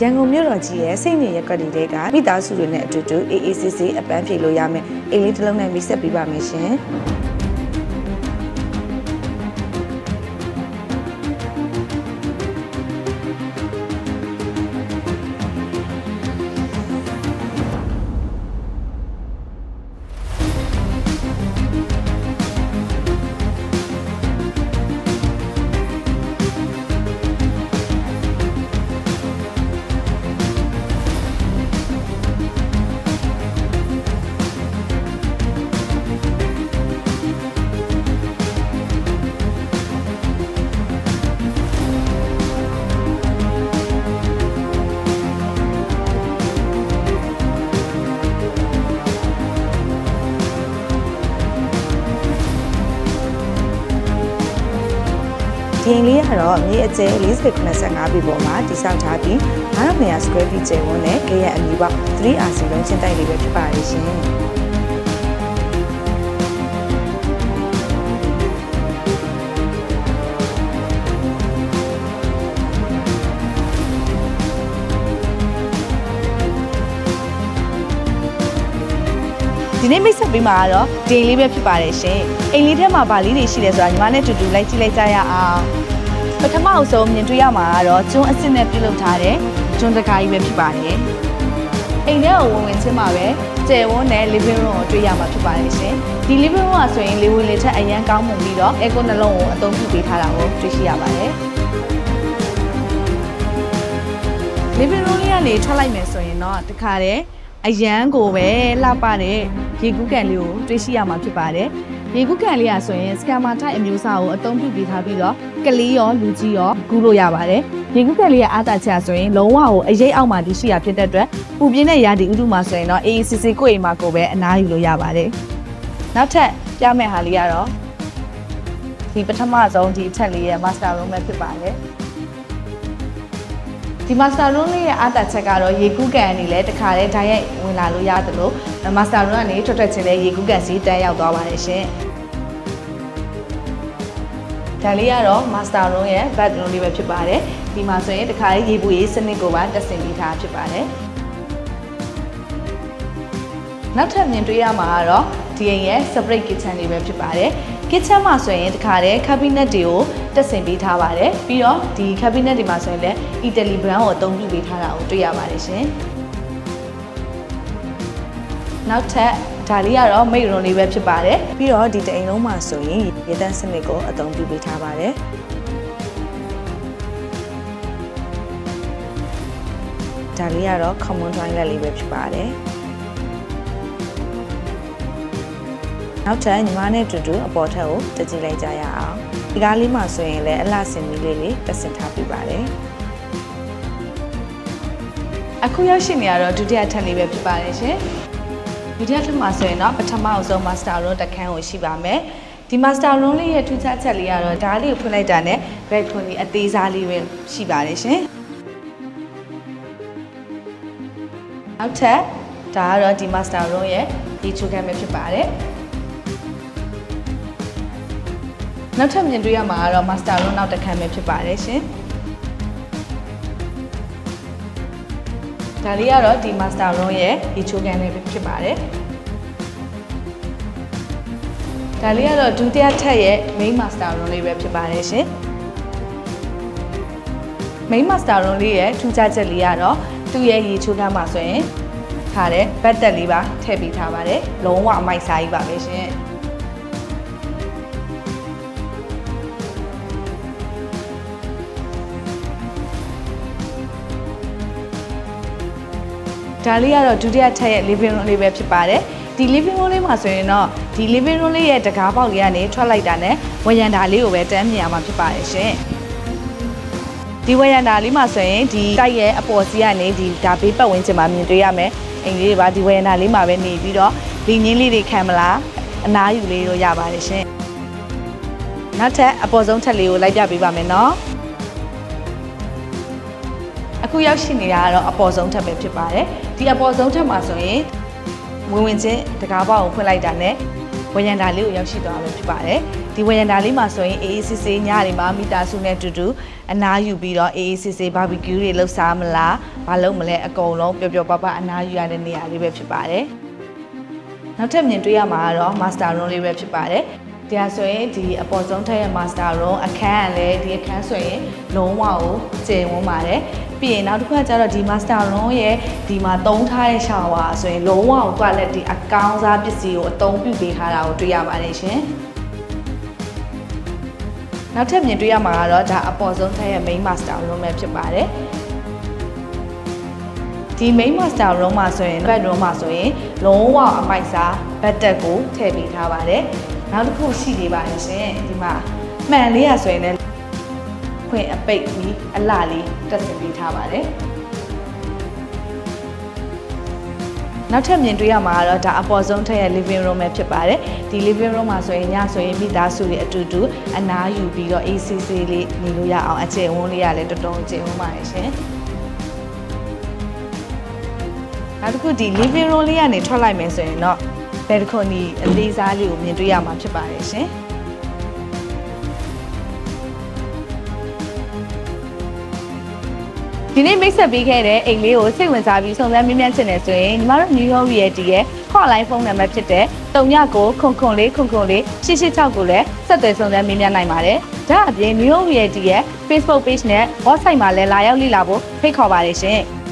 ရန်ကုန်မြို့တော်ကြီးရဲ့စိတ်ညစ်ရက်ကွက်တွေကမိသားစုတွေနဲ့အတူတူအေးအေးဆေးဆေးအပန်းဖြေလို့ရမယ်အိမ်လေးတစ်လုံးနဲ့မိတ်ဆက်ပေးပါမယ်ရှင် ဒီအိမ်လေးကတော့မြေအကျယ်4085ပြီပေါ်မှာတိစောက်ထားပြီး9200 square feet ကျယ်ဝန်းတဲ့ကြေးရအမီပေါက် 3RC လုံးချင်းတိုက်လေးပဲဖြစ်ပါရဲ့ရှင် ဒီနေ့မိတ်ဆက်ပေးမှာကတော့ဒီအိမ်လေးပဲဖြစ်ပါတယ်ရှင်အိမ်လေးထဲမှာဗာလေးတွေရှိတယ်ဆိုတာညီမနဲ့တူတူလိုက်ကြည့်လိုက်ကြရအောင်ပထမအဆုံးမြင်တွေ့ရမှာကတော့ကျွန်းအစ်စ်နဲ့ပြုလုပ်ထားတဲ့ကျွန်းတကားကြီးပဲဖြစ်ပါတယ်အိမ်ထဲကိုဝင်ဝင်ချင်းမှာပဲကျယ်ဝန်းတဲ့ living room ကိုတွေ့ရမှာဖြစ်ပါတယ်ရှင်ဒီ living room ကဆိုရင်လေဝင်လေချက်အရန်ကောင်းမှုပြီးတော့ air con နှလုံးကိုအသုံးပြုပေးထားတာကိုတွေ့ရှိရပါတယ် living room လေးကနေထွက်လိုက်မယ်ဆိုရင်တော့တခါတည်း အရန်ကိုပဲလှပတဲ့ရေကူးကန်လေးကိုတွေ့ရှိရမှာဖြစ်ပါတယ်။ရေကူးကန်လေးอ่ะဆိုရင် scammer type အမျိုးအစားကိုအသုံးပြုပေးထားပြီးတော့ကလေးရောလူကြီးရောကူးလို့ရပါတယ်။ရေကူးကန်လေးရဲ့အားသာချက်ဆိုရင်လုံးဝကိုအရေးအောက်မှာတည်ရှိရဖြစ်တဲ့အတွက်ပူပြင်းတဲ့ရာသီဥတုမှာဆိုရင်တော့ AACC ကိုယ့်အိမ်မှာကိုပဲအနားယူလို့ရပါတယ်။နောက်ထပ်ပြမယ့်ဟာလေးကတော့ဒီပထမဆုံးဒီအထက်လေးရဲ့ master room ပဲဖြစ်ပါတယ်။ ဒီ master room လေးရဲ့အားသာချက်ကတော့ရေကူးကန်အနေနဲ့တခါတည်းဓာတ်ရိုက်ဝင်လာလို့ရတယ်လို့ master room ကနေထွက်ထွက်ချင်းလေးရေကူးကန်စီတန်းရောက်သွားပါတယ်ရှင်ဒါလေးကတော့ master room ရဲ့ bedroom လေးပဲဖြစ်ပါတယ်ဒီမှာဆိုရင်တခါလေးရေပူရေးစနစ်ကိုပါတက်ဆင်ပြီးထားဖြစ်ပါတယ်နောက်ထပ်မြင်တွေ့ရမှာကတော့ဒီအိမ်ရဲ့ separate kitchen လေးပဲဖြစ်ပါတယ် kitchen မှာဆိုရင်တခါတည်း cabinet တွေကိုတက်ဆင်ပေးထားပါတယ်ပြီးတော့ဒီ cabinet တွေမှာဆိုရင်လည်း Italy brand ကိုအသုံးပြုပေးထားတာကိုတွေ့ရပါတယ်ရှင်နောက်ထပ်ဒါလေးကတော့မိတ်ရွန်လေးပဲဖြစ်ပါတယ်ပြီးတော့ဒီတအိမ်လုံးမှာဆိုရင်ရေတန်းစနစ်ကိုအသုံးပြုပေးထားပါတယ်ဒါလေးကတော့ common toilet လေးပဲဖြစ်ပါတယ် နောက်ထပ်ညီမနဲ့အတူတူအပေါ်ထက်ကိုတကြည့်လိုက်ကြရအောင်ဒီကားလေးမှာဆိုရင်လည်းအလှဆင်မီလေးလေးတက်ဆင်ထားပြပါတယ်အခုရောက်ရှိနေရတော့ဒုတိယထပ်လေးပဲဖြစ်ပါတယ်ရှင်ဒုတိယထပ်မှာဆိုရင်တော့ပထမအဆုံး master room တစ်ခန်းကိုရှိပါမယ်ဒီ master room လေးရဲ့ထူးခြားချက်လေးကတော့ဓာတ်လေးကိုဖွင့်လိုက်တာနဲ့ bed ဖွင့်လေးအသေးစားလေးပဲရှိပါတယ်ရှင်နောက်ထပ်ဒါကတော့ဒီ master room ရဲ့ဒီချိုခန်းပဲဖြစ်ပါတယ် နောက်ထပ်မြင်တွေ့ရမှာကတော့ master room နောက်တစ်ခန်းပဲဖြစ်ပါတယ်ရှင်ဒါလေးကတော့ဒီ master room ရဲ့ဒီချိုးကန်လေးပဲဖြစ်ပါတယ်ဒါလေးကတော့ဒုတိယထပ်ရဲ့ main master room လေးပဲဖြစ်ပါတယ်ရှင် main master room လေးရဲ့ထူးခြားချက်လေးကတော့သူ့ရဲ့ရေချိုးကန်မှာဆိုရင်ထားတဲ့ဘတ်တက်လေးပါထည့်ပေးထားပါတယ်လုံးဝအမိုက်စားကြီးပါပဲရှင် ဒါလေးကတော့ဒုတိယထပ်ရဲ့ living room လေးပဲဖြစ်ပါတယ်ဒီ living room လေးမှာဆိုရင်တော့ဒီ living room လေးရဲ့တကားပေါက်လေးကနေထွက်လိုက်တာနဲ့ဝရန်တာလေးကိုပဲတန်းမြင်ရမှာဖြစ်ပါတယ်ရှင်ဒီဝရန်တာလေးမှာဆိုရင်ဒီတိုက်ရဲ့အပေါ်စီကနေဒီဒါဘေးပတ်ဝန်းကျင်မှာမြင်တွေ့ရမယ်အိမ်လေးတွေပါဒီဝရန်တာလေးမှာပဲနေပြီးတော့ဒီငင်းလေးတွေခံမလားအနားယူလေးတို့ရပါတယ်ရှင်နောက်ထပ်အပေါ်ဆုံးထပ်လေးကိုလိုက်ပြပေးပါမယ်နော် အခုရောက်ရှိနေတာကတော့အပေါ်ဆုံးထပ်ပဲဖြစ်ပါတယ်ဒီအပေါ်ဆုံးထပ်မှာဆိုရင်ဝင်ဝင်ချင်းတကားပေါက်ကိုဖွင့်လိုက်တာနဲ့ဝရန်တာလေးကိုရောက်ရှိသွားမှာဖြစ်ပါတယ်ဒီဝရန်တာလေးမှာဆိုရင်အေးအေးဆေးဆေးညတွေမှာမိသားစုနဲ့အတူတူအနားယူပြီးတော့အေးအေးဆေးဆေးဘာဘီကျူးတွေလှုပ်ရှားမလားဘာလုပ်မလဲအကုန်လုံးပျော်ပျော်ပါပါအနားယူရတဲ့နေရာလေးပဲဖြစ်ပါတယ်နောက်ထပ်မြင်တွေ့ရမှာကတော့ master room လေးပဲဖြစ်ပါတယ် တရားဆိုရင်ဒီအပေါ်ဆုံးထက်ရဲ့ master room အခန်းကလည်းဒီအခန်းဆိုရင်လုံးဝကိုကျေဝန်းပါတယ်ပြီးရင်နောက်တစ်ခုကကျတော့ဒီ master room ရဲ့ဒီမှာသုံးထားတဲ့ shower ဆိုရင်လုံးဝကို quality အကောင်းစားပစ္စည်းကိုအသုံးပြုပေးထားတာကိုတွေ့ရပါတယ်ရှင်နောက်ထပ်မြင်တွေ့ရမှာကတော့ဒါအပေါ်ဆုံးထက်ရဲ့ main master room ပဲဖြစ်ပါတယ်ဒီ main master room မှာဆိုရင် bedroom မှာဆိုရင်လုံးဝအပိုက်စား bed တက်ကိုထည့်ပေးထားပါတယ် နောက်တစ်ခုရှိသေးပါတယ်ရှင်ဒီမှာမှန်လေးရဆိုရင်လည်းခွင့်အပိတ်ပြီးအလှလေးတက်ဆင်ပေးထားပါတယ်နောက်ထပ်မြင်တွေ့ရမှာကတော့ဒါအပေါ်ဆုံးထက်ရဲ့ living room ပဲဖြစ်ပါတယ်ဒီ living room မှာဆိုရင်ညဆိုရင်မိသားစုတွေအတူတူအနားယူပြီးတော့ AC ဆေးလေးနေလို့ရအောင်အကျဉ်းဝန်းလေးရလည်းတော်တော်ကျဉ်းဝန်းပါတယ်ရှင်နောက်တစ်ခုဒီ living room လေးကနေထွက်လိုက်မယ်ဆိုရင်တော့ ဘယ်တစ်ခုနီအလေးစားလေးကိုမြင်တွေ့ရမှာဖြစ်ပါတယ်ရှင်ဒီနေ့မိတ်ဆက်ပေးခဲ့တဲ့အိမ်လေးကိုစိတ်ဝင်စားပြီးစုံစမ်းမြင်မြန်ချင်တယ်ဆိုရင်ညီမတို့ New York Realty ရဲ့ hotline ဖုန်းနံပါတ်ဖြစ်တဲ့39ခုခုလေးခုခုလေး886ကိုလည်းဆက်သွယ်စုံစမ်းမြင်မြန်နိုင်ပါတယ်။ဒါအပြင် New York Realty ရဲ့ Facebook page နဲ့ website မှာလည်းလာရောက်လေ့လာဖို့ဖိတ်ခေါ်ပါတယ်ရှင်။